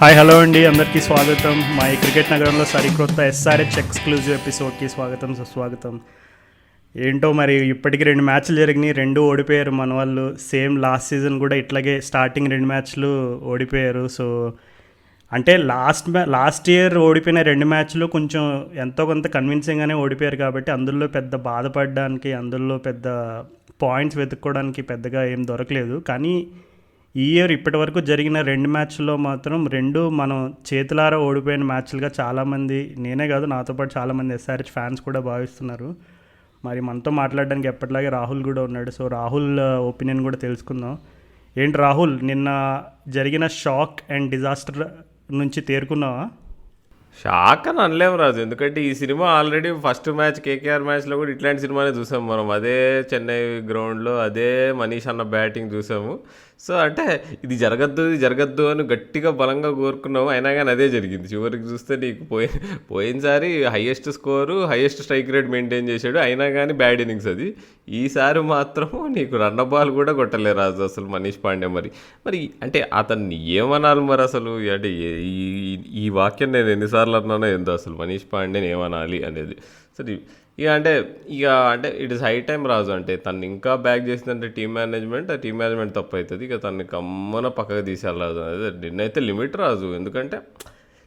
Hi hello అండి. అందరికీ స్వాగతం. మా ఈ క్రికెట్ నగరంలో సరికొత్త ఎస్ఆర్హెచ్ ఎక్స్క్లూజివ్ ఎపిసోడ్కి స్వాగతం సుస్వాగతం. ఏంటో మరి ఇప్పటికి రెండు మ్యాచ్లు జరిగినాయి. రెండు ఓడిపోయారు. మన వాళ్ళు సేమ్ లాస్ట్ సీజన్ కూడా ఇట్లాగే స్టార్టింగ్ రెండు మ్యాచ్లు ఓడిపోయారు. సో అంటే లాస్ట్ మ్యా లాస్ట్ ఇయర్ ఓడిపోయిన రెండు మ్యాచ్లు కొంచెం ఎంతో కొంత కన్విన్సింగ్గానే ఓడిపోయారు కాబట్టి అందులో పెద్ద బాధపడడానికి అందులో పెద్ద పాయింట్స్ వెతుక్కోవడానికి పెద్దగా ఏం దొరకలేదు. కానీ ఈ ఇయర్ ఇప్పటివరకు జరిగిన రెండు మ్యాచ్ల్లో మాత్రం రెండు మనం చేతులారా ఓడిపోయిన మ్యాచ్లుగా చాలామంది నేనే కాదు నాతో పాటు చాలామంది ఎస్ఆర్హెచ్ ఫ్యాన్స్ కూడా భావిస్తున్నారు. మరి మనతో మాట్లాడడానికి ఎప్పటిలాగే రాహుల్ కూడా ఉన్నాడు. సో రాహుల్ ఒపీనియన్ కూడా తెలుసుకుందాం. ఏంటి రాహుల్ నిన్న జరిగిన షాక్ అండ్ డిజాస్టర్ నుంచి తేరుకున్నావా? షాక్ అని అనలేము రాజు. ఎందుకంటే ఈ cinema already first match KKR మ్యాచ్లో కూడా ఇట్లాంటి సినిమానే చూసాము మనం. అదే చెన్నై గ్రౌండ్లో అదే మనీష్ అన్న బ్యాటింగ్ చూసాము. సో అంటే ఇది జరగద్దు ఇది జరగద్దు అని గట్టిగా బలంగా కోరుకున్నాము అయినా కానీ అదే జరిగింది. చివరికి చూస్తే నీకు పోయి పోయినసారి highest score highest strike rate maintain చేశాడు. అయినా కానీ బ్యాడ్ ఇన్నింగ్స్ అది. ఈసారి మాత్రం నీకు రన్న బాల్ కూడా కొట్టలే రాజు అసలు మనీష్ పాండే మరి. మరి అంటే అతన్ని ఏమనాలి మరి అసలు? అంటే ఈ ఈ వాక్యం నేను ఎన్నిసార్లు అన్నానో ఏందో అసలు? మనీష్ పాండేని ఏమనాలి అనేది. సరే ఇక అంటే ఇక అంటే it is high time Raju అంటే తను ఇంకా బ్యాక్ చేసిందంటే టీమ్ మేనేజ్మెంట్ ఆ టీమ్ మేనేజ్మెంట్ తప్పు అవుతుంది. ఇక తన్ని కమ్మన పక్కకు తీసేయాలి రాజు అదే నిన్నైతే లిమిట్ రాజు. ఎందుకంటే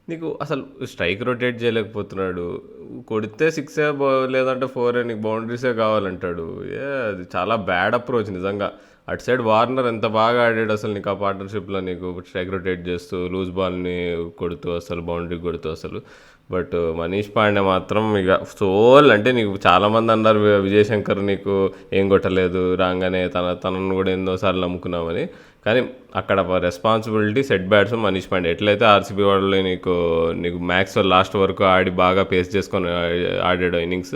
నీకు అసలు స్ట్రైక్ రొటేట్ చేయలేకపోతున్నాడు. కొడితే సిక్సే లేదంటే ఫోర్ నీకు బౌండరీసే కావాలంటాడు. ఏ అది చాలా బ్యాడ్ అప్రోచ్ నిజంగా. అటు సైడ్ వార్నర్ ఎంత బాగా ఆడాడు అసలు నీకు ఆ పార్ట్నర్షిప్లో నీకు. స్ట్రైక్ రొటేట్ చేస్తూ లూజ్ బాల్ని కొడుతూ అసలు బౌండరీ కొడుతూ అసలు. బట్ మనీష్ పాండే మాత్రం ఇక సోల్ అంటే నీకు చాలామంది అన్నారు విజయశంకర్ విజయ్ శంకర్ నీకు ఏం కొట్టలేదు రాగానే తన తనను కూడా ఎన్నోసార్లు నమ్ముకున్నామని. కానీ అక్కడ responsibility set bats Manish Pande ఎట్లయితే ఆర్సీబీ వాళ్ళు నీకు నీకు మ్యాక్స్ లాస్ట్ వరకు ఆడి బాగా పేస్ చేసుకొని ఆడాడు ఇన్నింగ్స్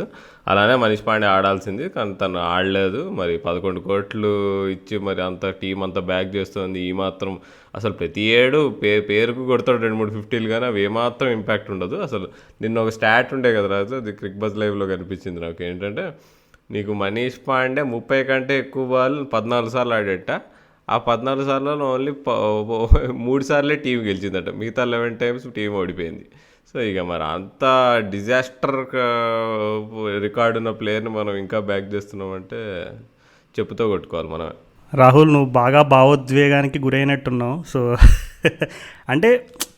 అలానే మనీష్ పాండే ఆడాల్సింది కానీ తను ఆడలేదు. మరి పదకొండు కోట్లు ఇచ్చి మరి అంత టీం అంతా బ్యాక్ చేస్తుంది. ఈ మాత్రం అసలు ప్రతి ఏడు పే పేరుకు కొడతాడు రెండు మూడు ఫిఫ్టీలు కానీ అవి ఏమాత్రం ఇంపాక్ట్ ఉండదు. అసలు నిన్న ఒక స్టాట్ ఉండే కదా రాజు అది క్రిక్ బజ్ లైవ్లో కనిపించింది నాకు. ఏంటంటే నీకు మనీష్ పాండే ముప్పై కంటే ఎక్కువ బాల్ పద్నాలుగు సార్లు ఆడేట ఆ పద్నాలుగు సార్లలో ఓన్లీ మూడు సార్లే టీం గెలిచిందట. మిగతా లెవెన్ టైమ్స్ టీం ఓడిపోయింది. సో ఇక మరి అంత డిజాస్టర్ రికార్డు ఉన్న ప్లేయర్ని మనం ఇంకా బ్యాక్ చేస్తున్నామంటే చెప్పుతో కొట్టుకోవాలి మనం రాహుల్ నువ్వు బాగా భావోద్వేగానికి గురైనట్టున్నావు. సో అంటే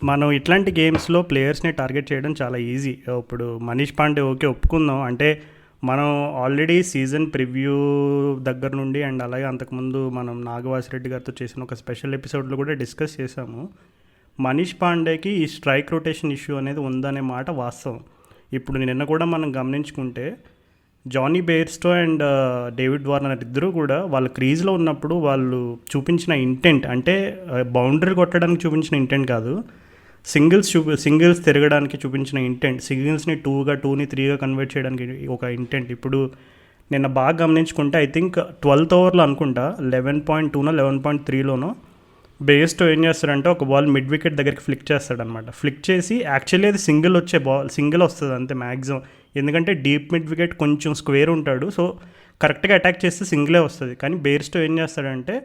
మనం ఇట్లాంటి గేమ్స్లో ప్లేయర్స్ని టార్గెట్ చేయడం చాలా ఈజీ ఇప్పుడు మనీష్ పాండే ఓకే ఒప్పుకుందాం. అంటే మనం ఆల్రెడీ సీజన్ ప్రివ్యూ దగ్గర నుండి అండ్ అలాగే అంతకుముందు మనం నాగవాసిరెడ్డి గారితో చేసిన ఒక స్పెషల్ ఎపిసోడ్లో కూడా డిస్కస్ చేసాము మనీష్ పాండేకి ఈ స్ట్రైక్ రొటేషన్ ఇష్యూ అనేది ఉందనే మాట వాస్తవం. ఇప్పుడు నిన్న కూడా మనం గమనించుకుంటే Jonny Bairstow and David Warner ఇద్దరు కూడా వాళ్ళ క్రీజ్లో ఉన్నప్పుడు వాళ్ళు చూపించిన ఇంటెంట్ అంటే బౌండరీ కొట్టడానికి చూపించిన ఇంటెంట్ కాదు. సింగిల్స్ చూపి సింగిల్స్ తిరగడానికి చూపించిన ఇంటెంట్ సింగిల్స్ని టూగా టూని త్రీగా కన్వర్ట్ చేయడానికి ఒక ఇంటెంట్ ఇప్పుడు నిన్న బాగా గమనించుకుంటే ఐ థింక్ ట్వెల్త్ ఓవర్లో అనుకుంటా లెవెన్ పాయింట్ టూనో లెవెన్ పాయింట్ త్రీలోనో బేస్తో ఏం చేస్తాడంటే ఒక బాల్ మిడ్ వికెట్ దగ్గరికి ఫ్లిక్ చేస్తాడనమాట ఫ్లిక్ చేసి యాక్చువల్లీ అది సింగిల్ వచ్చే బాల్ సింగిల్ వస్తుంది అంతే మ్యాక్సిమం ఎందుకంటే డీప్ మిడ్ వికెట్ కొంచెం స్క్వేర్ ఉంటాడు సో కరెక్ట్గా అటాక్ చేస్తే సింగిలే వస్తుంది. కానీ బేర్స్టో ఏం చేస్తాడంటే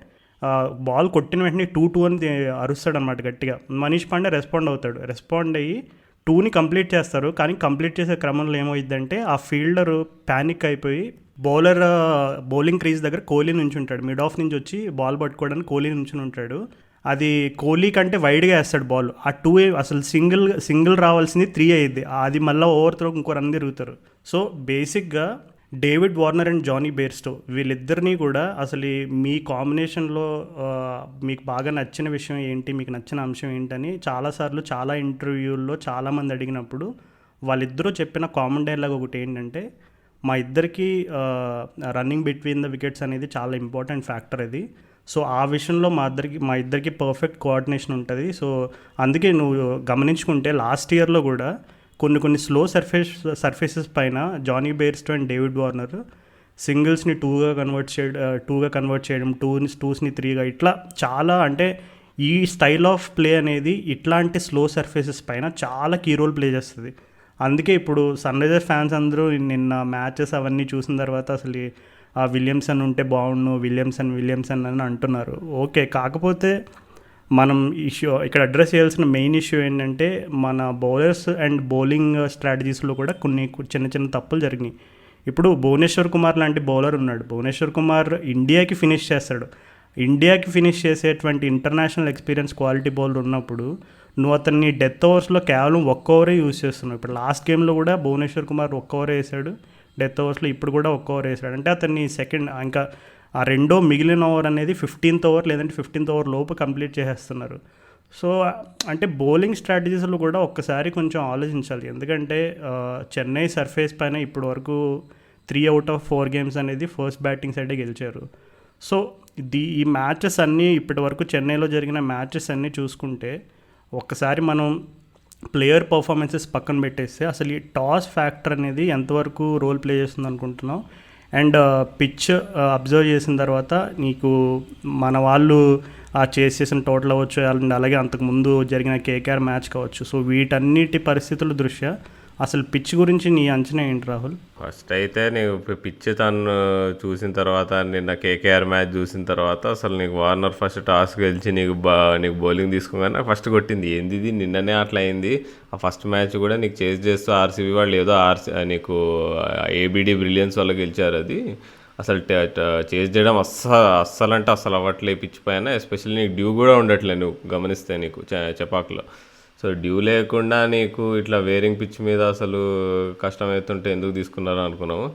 బాల్ కొట్టిన వెంటనే టూ టూ అని అరుస్తాడు అనమాట గట్టిగా. మనీష్ పాండే రెస్పాండ్ అవుతాడు. రెస్పాండ్ అయ్యి టూని కంప్లీట్ చేస్తారు. కానీ కంప్లీట్ చేసే క్రమంలో ఏమైందంటే ఆ ఫీల్డర్ ప్యానిక్ అయిపోయి బౌలర్ బౌలింగ్ క్రీజ్ దగ్గర కోహ్లీ నుంచి ఉంటాడు మిడ్ ఆఫ్ నుంచి వచ్చి బాల్ పట్టుకోవడానికి కోహ్లీ నుంచి ఉంటాడు. అది కోహ్లీ కంటే వైడ్గా వేస్తాడు బాల్ ఆ టూ అసలు సింగిల్ సింగిల్ రావాల్సింది త్రీ అయ్యింది అది మళ్ళీ ఓవర్ త్రో ఇంకో రన్ తిరుగుతారు. సో బేసిక్గా David Warner and Jonny Bairstow వీళ్ళిద్దరినీ కూడా అసలు మీ కాంబినేషన్లో మీకు బాగా నచ్చిన విషయం ఏంటి మీకు నచ్చిన అంశం ఏంటని చాలాసార్లు చాలా ఇంటర్వ్యూల్లో చాలామంది అడిగినప్పుడు వాళ్ళిద్దరూ చెప్పిన కామన్ డైలాగ్ ఒకటి ఏంటంటే మా ఇద్దరికి రన్నింగ్ బిట్వీన్ ద వికెట్స్ అనేది చాలా ఇంపార్టెంట్ ఫ్యాక్టర్ ఇది సో ఆ విషయంలో మా ఇద్దరికి మా ఇద్దరికి పర్ఫెక్ట్ కోఆర్డినేషన్ ఉంటుంది. సో అందుకే నువ్వు గమనించుకుంటే లాస్ట్ ఇయర్లో కూడా కొన్ని కొన్ని స్లో సర్ఫేస్ సర్ఫేసెస్ పైన Jonny Bairstow and David Warner సింగిల్స్ని టూగా కన్వర్ట్ చేయడం టూగా కన్వర్ట్ చేయడం టూని టూస్ని త్రీగా ఇట్లా చాలా అంటే ఈ స్టైల్ ఆఫ్ ప్లే అనేది ఇట్లాంటి స్లో సర్ఫేసెస్ పైన చాలా కీ రోల్ ప్లే చేస్తుంది. అందుకే ఇప్పుడు సన్ రైజర్స్ ఫ్యాన్స్ అందరూ నిన్న మ్యాచెస్ అవన్నీ చూసిన తర్వాత అసలు ఆ విలియమ్సన్ ఉంటే బాగుండు విలియమ్సన్ విలియమ్సన్ అని అంటున్నారు. ఓకే కాకపోతే మనం ఇష్యూ ఇక్కడ అడ్రస్ చేయాల్సిన మెయిన్ ఇష్యూ ఏంటంటే మన బౌలర్స్ అండ్ బౌలింగ్ స్ట్రాటజీస్లో కూడా కొన్ని చిన్న చిన్న తప్పులు జరిగినాయి. ఇప్పుడు భువనేశ్వర్ కుమార్ లాంటి బౌలర్ ఉన్నాడు. భువనేశ్వర్ కుమార్ ఇండియాకి ఫినిష్ చేస్తాడు. ఇండియాకి ఫినిష్ చేసేటువంటి ఇంటర్నేషనల్ ఎక్స్పీరియన్స్ క్వాలిటీ బౌలర్ ఉన్నప్పుడు నువ్వు అతన్ని డెత్ ఓవర్స్లో కేవలం ఒక్క ఓవరే యూజ్ చేస్తున్నావు. ఇప్పుడు లాస్ట్ గేమ్లో కూడా భువనేశ్వర్ కుమార్ ఒక్క ఓవర్ వేసాడు. డెత్ ఓవర్స్లో ఇప్పుడు కూడా ఒక్క ఓవర్ వేసాడు. అంటే అతన్ని సెకండ్ ఇంకా ఆ రెండో మిగిలిన ఓవర్ అనేది ఫిఫ్టీన్త్ ఓవర్ లేదంటే ఫిఫ్టీన్త్ ఓవర్ లోపు కంప్లీట్ చేసేస్తున్నారు. సో అంటే బౌలింగ్ స్ట్రాటజీస్లో కూడా ఒక్కసారి కొంచెం ఆలోచించాలి. ఎందుకంటే చెన్నై సర్ఫేస్ పైన ఇప్పటి వరకు three out of four games అనేది ఫస్ట్ బ్యాటింగ్ సైడే గెలిచారు. సో ది ఈ మ్యాచెస్ అన్నీ ఇప్పటి వరకు చెన్నైలో జరిగిన మ్యాచెస్ అన్నీ చూసుకుంటే ఒక్కసారి మనం ప్లేయర్ పర్ఫార్మెన్సెస్ పక్కన పెట్టేస్తే అసలు ఈ టాస్ ఫ్యాక్టర్ అనేది ఎంతవరకు రోల్ ప్లే చేస్తుంది అనుకుంటున్నాం అండ్ పిచ్ అబ్జర్వ్ చేసిన తర్వాత నీకు మన వాళ్ళు ఆ చేసేసిన టోటల్ అవ్వచ్చు అండ్ అలాగే అంతకుముందు జరిగిన కేకేఆర్ మ్యాచ్ కావచ్చు. సో వీటన్నిటి పరిస్థితుల దృష్ట్యా అసలు పిచ్ గురించి నీ అంచనా ఏంటి రాహుల్? ఫస్ట్ అయితే నీకు పిచ్ తను చూసిన తర్వాత నిన్న కేకేఆర్ మ్యాచ్ చూసిన తర్వాత అసలు నీకు వార్నర్ ఫస్ట్ టాస్ గెలిచి నీకు బా నీకు బౌలింగ్ తీసుకోగానే నాకు ఫస్ట్ కొట్టింది. ఏంది ఇది? నిన్ననే అట్లా అయింది. ఆ ఫస్ట్ మ్యాచ్ కూడా నీకు చేజ్ చేస్తూ ఆర్సీబీ వాళ్ళు ఏదో ఆర్సీ నీకు ఏబిడి బ్రిలియన్స్ వల్ల గెలిచారు అది. అసలు చేజ్ చేయడం అస్సలు అస్సలు అంటే అస్సలు అవ్వట్లే పిచ్ పైన. ఎస్పెషల్లీ నీకు డ్యూ కూడా ఉండట్లే నువ్వు గమనిస్తే నీకు చపాకులో. సో డ్యూ లేకుండా నీకు ఇట్లా వేరింగ్ పిచ్ మీద అసలు కష్టమవుతుంటే ఎందుకు తీసుకున్నారు అనుకున్నాము.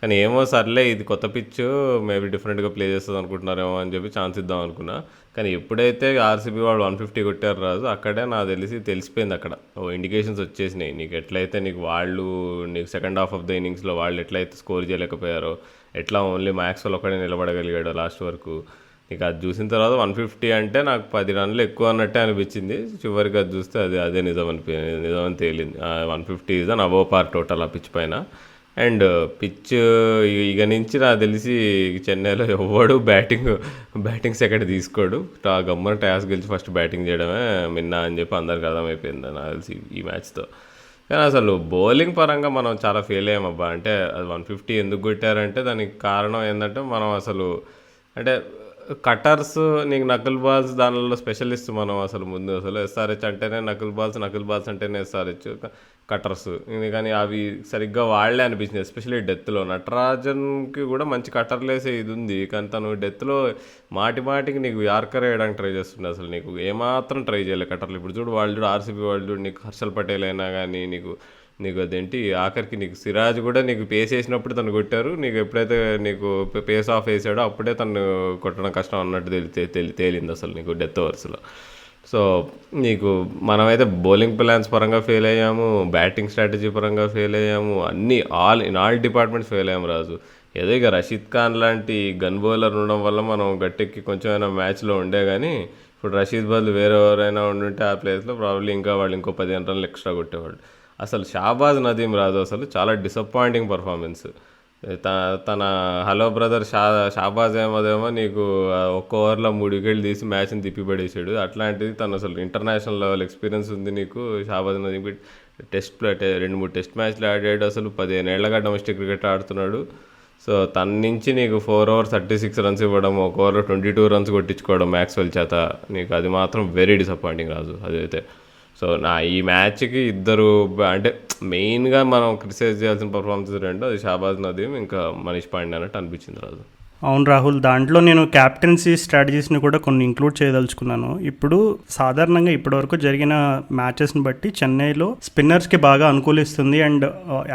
కానీ ఏమో సర్లే ఇది కొత్త పిచ్ మేబీ డిఫరెంట్గా ప్లే చేస్తుంది అనుకుంటున్నారేమో అని చెప్పి ఛాన్స్ ఇద్దాం అనుకున్నా. కానీ ఎప్పుడైతే ఆర్సీబీ వాళ్ళు వన్ ఫిఫ్టీ కొట్టారు రాజు అక్కడే నాకు తెలిసి తెలిసిపోయింది అక్కడ. ఓ ఇండికేషన్స్ వచ్చేసినాయి. నీకు ఎట్లయితే నీకు వాళ్ళు నీకు సెకండ్ హాఫ్ ఆఫ్ ద ఇన్నింగ్స్లో వాళ్ళు ఎట్లయితే స్కోర్ చేయలేకపోయారో ఎట్లా ఓన్లీ మ్యాక్స్ వాళ్ళు ఒకడే నిలబడగలిగాడు లాస్ట్ వరకు. ఇక అది చూసిన తర్వాత వన్ ఫిఫ్టీ అంటే నాకు పది రన్లు ఎక్కువ అన్నట్టే అనిపించింది. చివరికి అది చూస్తే అది అదే నిజం అనిపి నిజం అని తేలింది. One fifty is an above par total ఆ పిచ్ పైన. అండ్ పిచ్ ఇక నుంచి నాకు తెలిసి చెన్నైలో ఎవ్వడు బ్యాటింగ్ బ్యాటింగ్ సెకండ్ తీసుకోడు. ఆ గమ్మన టాస్ గెలిచి ఫస్ట్ బ్యాటింగ్ చేయడమే మిన్నా అని చెప్పి అందరికి అర్థమైపోయింది నాకు తెలిసి ఈ మ్యాచ్తో కానీ అసలు బౌలింగ్ పరంగా మనం చాలా ఫెయిల్ అయ్యామబ్బా అంటే అది వన్ ఫిఫ్టీ ఎందుకు కొట్టారంటే దానికి కారణం ఏంటంటే మనం అసలు అంటే కటర్స్ నీకు నకుల్ బాల్స్ దానిలో స్పెషలిస్ట్ మనం అసలు ముందు అసలు ఎస్ఆర్హెచ్ అంటేనే నకుల్ బాల్స్ నకుల్ బాల్స్ అంటేనే ఎస్ఆర్హెచ్ కటర్స్. ఇది కానీ అవి సరిగ్గా వాడలే అనిపించింది ఎస్పెషల్లీ డెత్లో నటరాజన్కి కూడా మంచి కట్టర్లు వేసే ఇది ఉంది కానీ తను డెత్లో మాటి మాటికి నీకు యార్కర్ వేయడానికి ట్రై చేస్తుండే అసలు. నీకు ఏమాత్రం ట్రై చేయలేదు కట్టర్లు ఇప్పుడు చూడు వాళ్ళు చూడు ఆర్సీబీ వాళ్ళు చూడు నీకు హర్షల్ పటేల్ అయినా కానీ నీకు నీకు అదేంటి ఆఖరికి నీకు సిరాజ్ కూడా నీకు పేస్ వేసినప్పుడు తను కొట్టారు. నీకు ఎప్పుడైతే నీకు పేస్ ఆఫ్ వేసాడో అప్పుడే తను కొట్టడం కష్టం అన్నట్టు తెలి తెలి- తేలింది అసలు నీకు డెత్ ఓవర్స్లో సో నీకు మనమైతే బౌలింగ్ ప్లాన్స్ పరంగా ఫెయిల్ అయ్యాము బ్యాటింగ్ స్ట్రాటజీ పరంగా ఫెయిల్ అయ్యాము అన్ని all in all departments fail అయ్యాము రాజు. ఏదో ఇక రషీద్ ఖాన్ లాంటి గన్ బౌలర్ ఉండడం వల్ల మనం గట్టెక్కి కొంచెమైనా మ్యాచ్లో ఉండే కానీ ఇప్పుడు రషీద్ బదులు వేరే ఎవరైనా ఉండుంటే ఆ ప్లేస్లో ప్రాబ్లీ ఇంకా వాళ్ళు ఇంకో పదిహేను రన్లు ఎక్స్ట్రా కొట్టేవాళ్ళు. అసలు షాబాజ్ నదీం రాజు అసలు చాలా డిసప్పాయింటింగ్ పర్ఫార్మెన్స్ త- తన హలో బ్రదర్ షా షాబాజ్ ఏమోదేమో నీకు ఒక్క ఓవర్లో మూడు వికెట్లు తీసి మ్యాచ్ని తిప్పిపడేసాడు. అట్లాంటిది తను అసలు ఇంటర్నేషనల్ లెవెల్ ఎక్స్పీరియన్స్ ఉంది నీకు షాబాజ్ నదీం టెస్ట్ ప్లే రెండు మూడు టెస్ట్ మ్యాచ్లు ఆడాడు అసలు. పదిహేను ఏళ్ళగా డొమెస్టిక్ క్రికెట్ ఆడుతున్నాడు. సో తన నుంచి నీకు four overs thirty six runs ఇవ్వడం ఒక ఓవర్లో ట్వంటీ టూ రన్స్ కొట్టించుకోవడం మ్యాక్స్వెల్ చేత నీకు అది మాత్రం వెరీ డిసప్పాయింటింగ్ రాజు. అదైతే సో నా ఈ మ్యాచ్కి ఇద్దరు అంటే మెయిన్గా మనం క్రిటిసైజ్ చేయాల్సిన పర్ఫార్మెన్స్ రెండు అది షాబాజ్ నదీం ఇంకా మనీష్ పాండే అన్నట్టు అనిపించింది రాజు. అవును రాహుల్ దాంట్లో నేను క్యాప్టెన్సీ స్ట్రాటజీస్ని కూడా కొన్ని ఇంక్లూడ్ చేయదలుచుకున్నాను. ఇప్పుడు సాధారణంగా ఇప్పటివరకు జరిగిన మ్యాచెస్ని బట్టి చెన్నైలో స్పిన్నర్స్కి బాగా అనుకూలిస్తుంది అండ్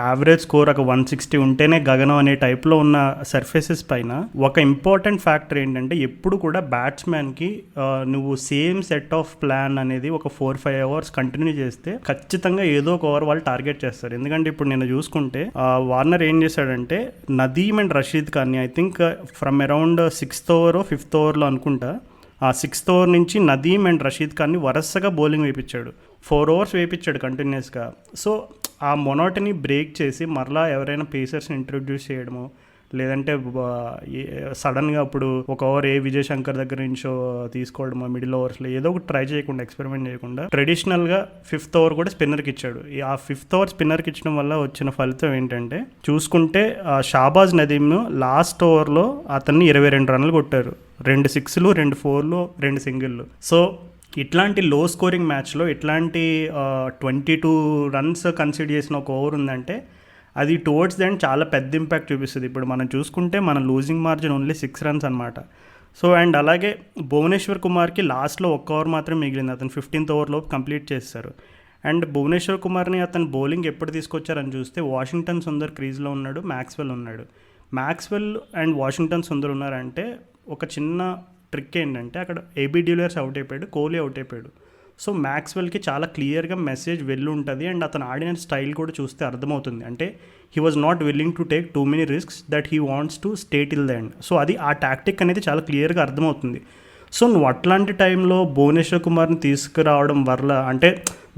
యావరేజ్ స్కోర్ ఒక వన్ సిక్స్టీ ఉంటేనే గగనం అనే టైప్లో ఉన్న సర్ఫేసెస్ పైన ఒక ఇంపార్టెంట్ ఫ్యాక్టర్ ఏంటంటే ఎప్పుడు కూడా బ్యాట్స్మెన్కి uh, నువ్వు సేమ్ సెట్ ఆఫ్ ప్లాన్ అనేది ఒక ఫోర్ ఫైవ్ అవర్స్ కంటిన్యూ చేస్తే ఖచ్చితంగా ఏదో ఒక ఓవర్ వాళ్ళు టార్గెట్ చేస్తారు. ఎందుకంటే ఇప్పుడు నేను చూసుకుంటే uh, వార్నర్ ఏం చేశాడంటే Nadeem and Rashid ఖాన్ని I think from around sixth over fifth ఓవర్లో అనుకుంటా ఆ సిక్స్త్ ఓవర్ నుంచి నదీమ్ అండ్ రషీద్ ఖాన్ని వరుసగా బౌలింగ్ వేయించాడు. ఫోర్ ఓవర్స్ వేయించాడు కంటిన్యూస్గా సో ఆ మొనోటని బ్రేక్ చేసి మరలా ఎవరైనా పేసర్స్ని ఇంట్రొడ్యూస్ చేయడము లేదంటే సడన్గా అప్పుడు ఒక ఓవర్ ఏ విజయ్ శంకర్ దగ్గర నుంచో తీసుకోవడం మిడిల్ ఓవర్స్లో ఏదో ఒకటి ట్రై చేయకుండా ఎక్స్పెరిమెంట్ చేయకుండా ట్రెడిషనల్గా ఫిఫ్త్ ఓవర్ కూడా స్పిన్నర్కి ఇచ్చాడు. ఈ ఆ ఫిఫ్త్ ఓవర్ స్పిన్నర్కి ఇచ్చడం వల్ల వచ్చిన ఫలితం ఏంటంటే చూసుకుంటే షాబాజ్ నదీమ్ను లాస్ట్ ఓవర్లో అతన్ని ఇరవై రెండు రన్లు కొట్టారు. రెండు సిక్స్లు రెండు ఫోర్లు రెండు సింగిళ్ళు సో ఇట్లాంటి లో స్కోరింగ్ మ్యాచ్లో ఇట్లాంటి ట్వంటీ టూ రన్స్ కన్సిడర్ చేసిన ఒక ఓవర్ ఉందంటే అది టువర్డ్స్ ది చాలా పెద్ద ఇంపాక్ట్ చూపిస్తుంది. ఇప్పుడు మనం చూసుకుంటే మన losing margin only six runs అనమాట సో అండ్ అలాగే భువనేశ్వర్ కుమార్కి లాస్ట్లో ఒక్క ఓవర్ మాత్రం మిగిలింది. అతను ఫిఫ్టీన్త్ ఓవర్లో కంప్లీట్ చేస్తారు. అండ్ భువనేశ్వర్ కుమార్ని అతను బౌలింగ్ ఎప్పుడు తీసుకొచ్చారని చూస్తే వాషింగ్టన్ సుందర్ క్రీజ్లో ఉన్నాడు మ్యాక్స్వెల్ ఉన్నాడు. మ్యాక్స్వెల్ అండ్ వాషింగ్టన్ సుందర్ ఉన్నారంటే ఒక చిన్న ట్రిక్ ఏంటంటే అక్కడ ఏబీ డీలర్స్ అవుట్ అయిపోయాడు కోహ్లీ అవుట్ అయిపోయాడు. సో మ్యాక్స్వెల్కి చాలా క్లియర్గా మెసేజ్ వెళ్ళి ఉంటుంది అండ్ అతను ఆడిన స్టైల్ కూడా చూస్తే అర్థమవుతుంది. అంటే he was not willing to take too many risks that he wants to stay till the end so అది ఆ టాక్టిక్ అనేది చాలా క్లియర్గా అర్థమవుతుంది. సో నువ్వు అట్లాంటి టైంలో భువనేశ్వర్ కుమార్ని తీసుకురావడం వల్ల అంటే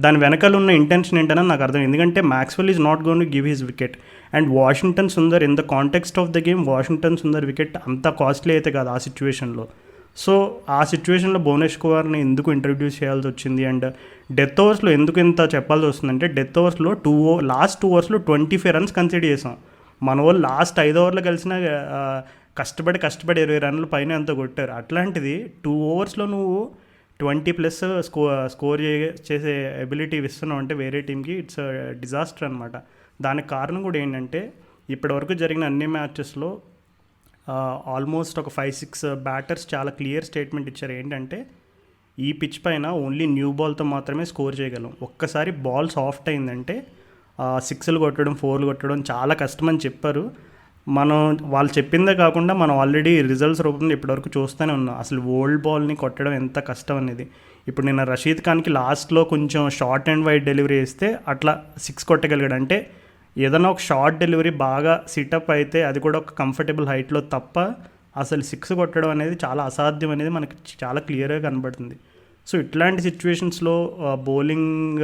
దాని వెనకాల ఉన్న ఇంటెన్షన్ ఏంటని నాకు అర్థం. ఎందుకంటే Maxwell is not going to give his wicket and Washington Sundar in the context of the game Washington Sundar wicket అంత కాస్ట్లీ అయితే కాదు ఆ సిచ్యువేషన్లో సో ఆ సిచ్యువేషన్లో భువనేష్ కుమార్ని ఎందుకు ఇంట్రడ్యూస్ చేయాల్సి వచ్చింది అండ్ డెత్ ఓవర్స్లో ఎందుకు ఇంత చెప్పాల్సి వస్తుందంటే డెత్ ఓవర్స్లో టూ ఓ లాస్ట్ టూ ఓవర్స్లో ట్వంటీ ఫైవ్ రన్స్ కన్సిడర్ చేసాం. మన వాళ్ళు లాస్ట్ ఐదు ఓవర్లు కలిసిన కష్టపడి కష్టపడి ఇరవై రన్లు పైన ఎంత కొట్టారు. అట్లాంటిది టూ ఓవర్స్లో నువ్వు ట్వంటీ ప్లస్ స్కో స్కోర్ చేసే ఎబిలిటీ ఇస్తున్నావు అంటే వేరే టీంకి ఇట్స్ డిజాస్టర్ అనమాట దానికి కారణం కూడా ఏంటంటే ఇప్పటివరకు జరిగిన అన్ని మ్యాచెస్లో ఆల్మోస్ట్ ఒక ఫైవ్ సిక్స్ బ్యాటర్స్ చాలా క్లియర్ స్టేట్మెంట్ ఇచ్చారు. ఏంటంటే ఈ పిచ్ పైన ఓన్లీ న్యూ బాల్తో మాత్రమే స్కోర్ చేయగలం. ఒక్కసారి బాల్ సాఫ్ట్ అయిందంటే సిక్స్లు కొట్టడం ఫోర్లు కొట్టడం చాలా కష్టం అని చెప్పారు. మనం వాళ్ళు చెప్పిందే కాకుండా మనం ఆల్రెడీ రిజల్ట్స్ రూపంలో ఇప్పటివరకు చూస్తూనే ఉన్నాం. అసలు ఓల్డ్ బాల్ని కొట్టడం ఎంత కష్టం అనేది. ఇప్పుడు నిన్న రషీద్ ఖాన్కి లాస్ట్లో కొంచెం షార్ట్ అండ్ వైడ్ డెలివరీ ఇస్తే అట్లా సిక్స్ కొట్టగలిగాడు. అంటే ఏదైనా ఒక షార్ట్ డెలివరీ బాగా సిటప్ అయితే అది కూడా ఒక కంఫర్టబుల్ హైట్లో తప్ప అసలు సిక్స్ కొట్టడం అనేది చాలా అసాధ్యం అనేది మనకి చాలా క్లియర్గా కనబడుతుంది. సో ఇట్లాంటి సిచ్యువేషన్స్లో బౌలింగ్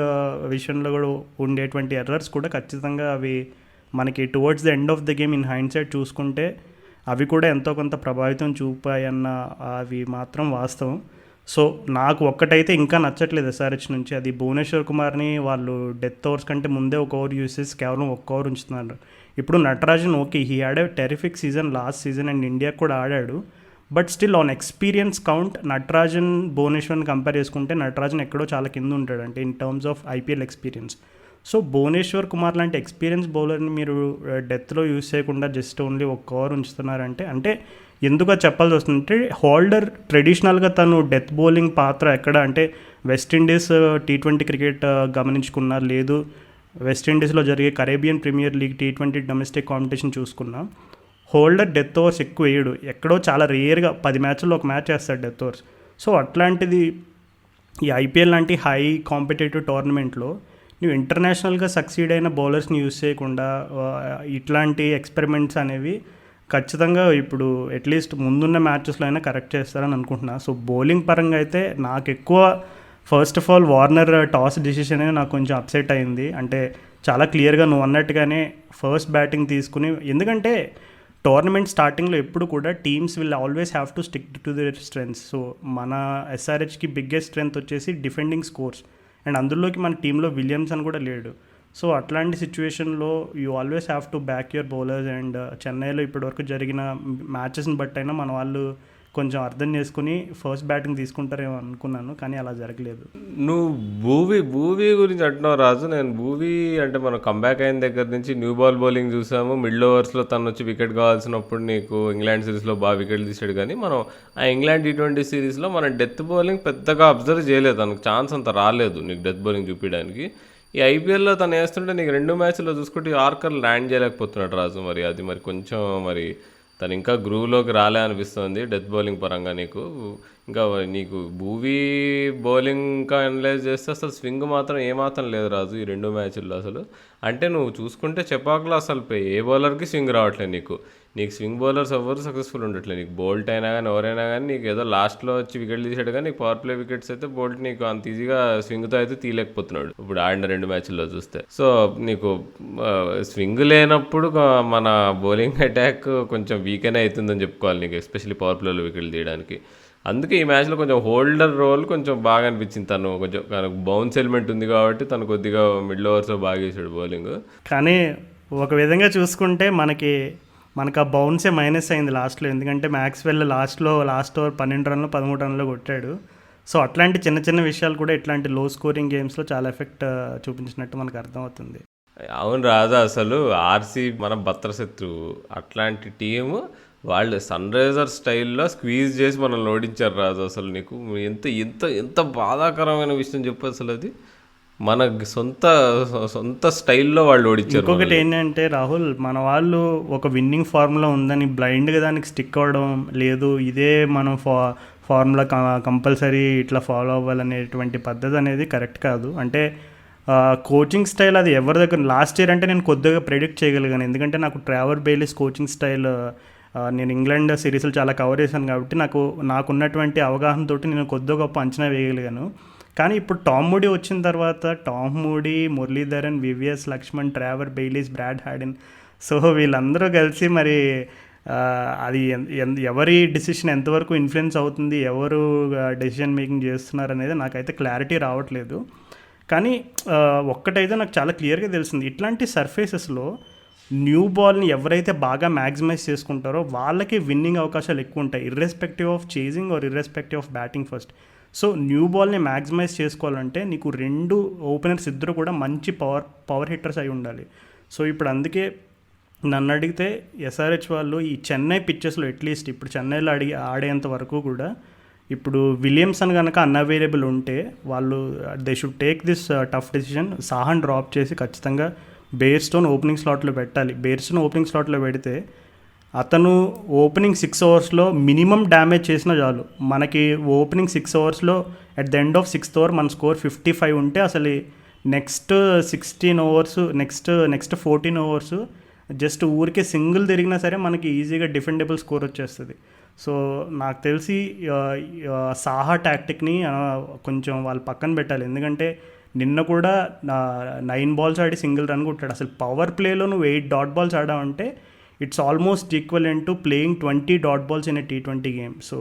విషయంలో కూడా ఉండేటువంటి ఎర్రర్స్ కూడా ఖచ్చితంగా అవి మనకి towards the end of the game in hindsight చూసుకుంటే అవి కూడా ఎంతో కొంత ప్రభావితం చూపాయన్న అవి మాత్రం వాస్తవం. సో నాకు ఒక్కటైతే ఇంకా నచ్చట్లేదు ఎస్ఆర్హెచ్ నుంచి. అది భువనేశ్వర్ కుమార్ని వాళ్ళు డెత్ ఓవర్స్ కంటే ముందే ఒక ఓవర్ యూసెస్ కేవలం ఒక్క ఓవర్ ఉంచుతున్నారు. ఇప్పుడు Natarajan okay he had a terrific season last season and India కూడా ఆడాడు. But still on experience count Natarajan భువనేశ్వర్ని compare చేసుకుంటే నటరాజన్ ఎక్కడో చాలా కింద ఉంటాడు అంటే in terms of IPL experience so Bhuvneshwar Kumar లాంటి ఎక్స్పీరియన్స్ బౌలర్ని మీరు uh, డెత్లో యూస్ చేయకుండా జస్ట్ ఓన్లీ ఒక ఓవర్ ఉంచుతున్నారంటే అంటే ఎందుకు చెప్పాల్సి వస్తుందంటే హోల్డర్ ట్రెడిషనల్గా తను డెత్ బౌలింగ్ పాత్ర ఎక్కడ అంటే West Indies T twenty cricket గమనించుకున్నా లేదు వెస్టిండీస్లో జరిగే Caribbean Premier League T twenty domestic competition చూసుకున్నా హోల్డర్ డెత్ ఓవర్స్ ఎక్కువ వేయడు. ఎక్కడో చాలా రేర్గా పది మ్యాచ్ల్లో ఒక మ్యాచ్ వేస్తాడు డెత్ ఓవర్స్. సో అట్లాంటిది ఈ ఐపీఎల్ లాంటి హై కాంపిటేటివ్ టోర్నమెంట్లో నువ్వు ఇంటర్నేషనల్గా సక్సీడ్ అయిన బౌలర్స్ని యూజ్ చేయకుండా ఇట్లాంటి ఎక్స్పెరిమెంట్స్ అనేవి ఖచ్చితంగా ఇప్పుడు అట్లీస్ట్ ముందున్న మ్యాచెస్లో అయినా కరెక్ట్ చేస్తారని అనుకుంటున్నా. సో బౌలింగ్ పరంగా అయితే నాకు ఎక్కువ first of all Warner toss decision నాకు కొంచెం అప్సెట్ అయింది. అంటే చాలా క్లియర్గా నువ్వు అన్నట్టుగానే ఫస్ట్ బ్యాటింగ్ తీసుకుని ఎందుకంటే టోర్నమెంట్ స్టార్టింగ్లో ఎప్పుడు కూడా teams will always have to stick to their strengths so మన ఎస్ఆర్హెచ్కి బిగ్గెస్ట్ స్ట్రెంగ్త్ వచ్చేసి డిఫెండింగ్ స్కోర్స్ అండ్ అందులోకి మన టీంలో విలియమ్స్ అని కూడా లేడు. సో అట్లాంటి సిచ్యువేషన్లో you always have to back your bowlers and uh, చెన్నైలో ఇప్పటివరకు జరిగిన మ్యాచెస్ని బట్టి అయినా మన వాళ్ళు కొంచెం అర్థం చేసుకుని ఫస్ట్ బ్యాటింగ్ తీసుకుంటారేమో అనుకున్నాను కానీ అలా జరగలేదు. నువ్వు భూవీ భూవీ గురించి అంటున్నావు రాజు. నేను భూవీ అంటే మనం కంబ్యాక్ అయిన దగ్గర నుంచి న్యూ బాల్ బౌలింగ్ చూసాము. మిడిల్ ఓవర్స్లో తను వచ్చి వికెట్ కావాల్సినప్పుడు నీకు ఇంగ్లాండ్ సిరీస్లో బాగా వికెట్లు తీసాడు కానీ మనం ఆ ఇంగ్లాండ్ టీ ట్వంటీ సిరీస్లో మనం డెత్ బౌలింగ్ పెద్దగా అబ్జర్వ్ చేయలేదు. తనకు ఛాన్స్ అంత రాలేదు. నీకు డెత్ బౌలింగ్ చూపించడానికి. ఈ ఐపీఎల్లో తను వేస్తుంటే నీకు రెండు మ్యాచ్లో చూసుకుంటే ఆర్కర్ ల్యాండ్ చేయలేకపోతున్నాడు రాజు మరి. అది మరి కొంచెం మరి తను ఇంకా గ్రూవ్లోకి రాలే అనిపిస్తుంది డెత్ బౌలింగ్ పరంగా నీకు. ఇంకా నీకు భూవీ బౌలింగ్ ఇంకా అనలైజ్ చేస్తే అసలు స్వింగ్ మాత్రం ఏమాత్రం లేదు రాజు ఈ రెండు మ్యాచ్ల్లో అసలు. అంటే నువ్వు చూసుకుంటే చెప్పాకలో అసలు పే- ఏ బౌలర్కి స్వింగ్ రావట్లేదు నీకు. నీకు స్వింగ్ బౌలర్స్ ఎవ్వరు సక్సెస్ఫుల్ ఉండట్లేదు. నీకు బోల్ట్ అయినా కానీ ఎవరైనా కానీ నీకు ఏదో లాస్ట్లో వచ్చి వికెట్ తీసాడు కానీ నీకు పవర్ ప్లే వికెట్స్ అయితే బోల్ట్ నీకు అంత ఈజీగా స్వింగ్తో అయితే తీయలేకపోతున్నాడు. ఇప్పుడు ఆడిన రెండు మ్యాచ్ల్లో చూస్తే. సో నీకు స్వింగ్ లేనప్పుడు మన బౌలింగ్ అటాక్ కొంచెం వీకెన్ అవుతుందని చెప్పుకోవాలి నీకు ఎస్పెషల్లీ పవర్ ప్లేలో వికెట్లు తీయడానికి. అందుకే ఈ మ్యాచ్లో కొంచెం హోల్డర్ రోల్ కొంచెం బాగా అనిపించింది తను. కొంచెం తనకు బౌన్స్ ఎలిమెంట్ ఉంది కాబట్టి తను కొద్దిగా మిడిల్ ఓవర్స్లో బాగా వేసాడు బౌలింగ్ కానీ ఒక విధంగా చూసుకుంటే మనకి మనకు ఆ బౌన్సే మైనస్ అయింది లాస్ట్లో ఎందుకంటే మ్యాక్స్వెల్ లాస్ట్లో లాస్ట్ ఓవర్ పన్నెండు రన్లు పదమూడు రన్లు కొట్టాడు. సో అట్లాంటి చిన్న చిన్న విషయాలు కూడా ఇట్లాంటి లో స్కోరింగ్ గేమ్స్లో చాలా ఎఫెక్ట్ చూపించినట్టు మనకు అర్థమవుతుంది. అవును రాజా అసలు ఆర్సీ మన భద్రశత్రువు అట్లాంటి టీము వాళ్ళు సన్ రైజర్ స్టైల్లో స్క్వీజ్ చేసి మనల్ని ఓడించారు రాజు అసలు నీకు. ఎంత ఎంత ఎంత బాధాకరమైన విషయం చెప్పు అసలు అది. మన సొంత సొంత స్టైల్లో వాళ్ళు ఓడించారు ఇంకొకటి ఏంటంటే రాహుల్ మన వాళ్ళు ఒక విన్నింగ్ ఫార్ములా ఉందని బ్లైండ్గా దానికి స్టిక్ అవ్వడం లేదు ఇదే మనం ఫా ఫార్ములా కంపల్సరీ ఇట్లా ఫాలో అవ్వాలనేటువంటి పద్ధతి అనేది కరెక్ట్ కాదు. అంటే కోచింగ్ స్టైల్ అది ఎవరి దగ్గర లాస్ట్ ఇయర్ అంటే నేను కొద్దిగా ప్రెడిక్ట్ చేయగలిగాను. ఎందుకంటే నాకు ట్రావర్ బెయిలీస్ కోచింగ్ స్టైల్ నేను ఇంగ్లాండ్ సిరీస్లు చాలా కవర్ చేశాను కాబట్టి నాకు నాకున్నటువంటి అవగాహనతోటి నేను కొద్దిగా గొప్ప అంచనా వేయగలిగాను. కానీ ఇప్పుడు టామ్ మూడీ వచ్చిన తర్వాత Tom Moody Muralitharan VVS Laxman Trevor Bayliss Brad Haddin so వీళ్ళందరూ కలిసి మరి అది ఎవరి డిసిషన్ ఎంతవరకు ఇన్ఫ్లుయెన్స్ అవుతుంది ఎవరు డెసిషన్ మేకింగ్ చేస్తున్నారు అనేది నాకైతే క్లారిటీ రావట్లేదు. కానీ ఒక్కటైతే నాకు చాలా క్లియర్గా తెలిసింది. ఇట్లాంటి సర్ఫేసెస్లో న్యూ బాల్ని ఎవరైతే బాగా మ్యాక్సిమైజ్ చేసుకుంటారో వాళ్ళకి విన్నింగ్ అవకాశాలు ఎక్కువ ఉంటాయి. Irrespective of chasing or irrespective of batting first so new బాల్ని మ్యాక్సిమైజ్ చేసుకోవాలంటే నీకు రెండు ఓపెనర్స్ ఇద్దరు కూడా మంచి పవర్ పవర్ హిట్టర్స్ అయి ఉండాలి. సో ఇప్పుడు అందుకే నన్ను అడిగితే ఎస్ఆర్హెచ్ వాళ్ళు ఈ చెన్నై పిచ్చెస్లో అట్లీస్ట్ ఇప్పుడు చెన్నైలో అడిగి ఆడేంత వరకు కూడా ఇప్పుడు విలియమ్సన్ కనుక అన్అవైలబుల్ ఉంటే వాళ్ళు they should take this tough decision సాహన్ drop చేసి ఖచ్చితంగా బేర్ స్టోన్ ఓపెనింగ్ స్లాట్లో పెట్టాలి. బేర్ స్టోన్ ఓపెనింగ్ స్లాట్లో పెడితే అతను ఓపెనింగ్ సిక్స్ అవర్స్లో మినిమం డ్యామేజ్ చేసినా చాలు. మనకి ఓపెనింగ్ సిక్స్ అవర్స్లో at the end of sixth over మన స్కోర్ ఫిఫ్టీ ఫైవ్ ఉంటే అసలు next sixteen overs next next fourteen overs just ఊరికే సింగిల్ తిరిగినా సరే మనకి ఈజీగా డిఫెండబుల్ స్కోర్ వచ్చేస్తుంది. సో నాకు తెలిసి సాహా టాక్టిక్ని కొంచెం వాళ్ళు పక్కన పెట్టాలి. ఎందుకంటే నిన్న కూడా నైన్ బాల్స్ ఆడి సింగిల్ రన్ కొట్టాడు. అసలు పవర్ ప్లేలో నువ్వు eight dot balls ఆడావంటే it's almost equal to playing twenty dot balls in T twenty game so